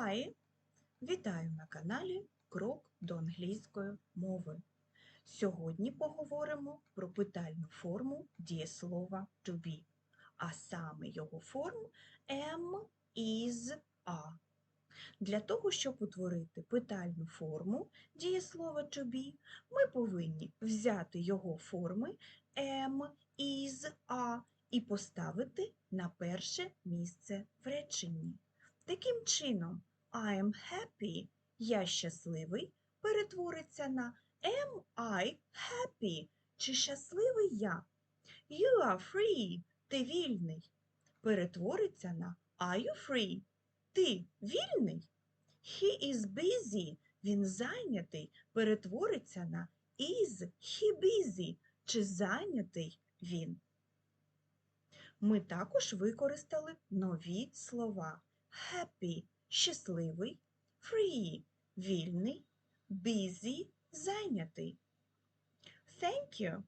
Hi! Вітаю на каналі Крок до англійської мови. Сьогодні поговоримо про питальну форму дієслова to be, а саме його форму am, is, are. Для того, щоб утворити питальну форму дієслова to be, ми повинні взяти його форми am, is, are і поставити на перше місце в реченні. Таким чином, I am happy, я щасливий, перетвориться на am I happy, чи щасливий я. You are free, ти вільний, перетвориться на Are you free? Ти вільний? He is busy, він зайнятий, перетвориться на Is he busy, чи зайнятий він. Ми також використали нові слова happy щасливий, free вільний, busy зайнятий. Thank you.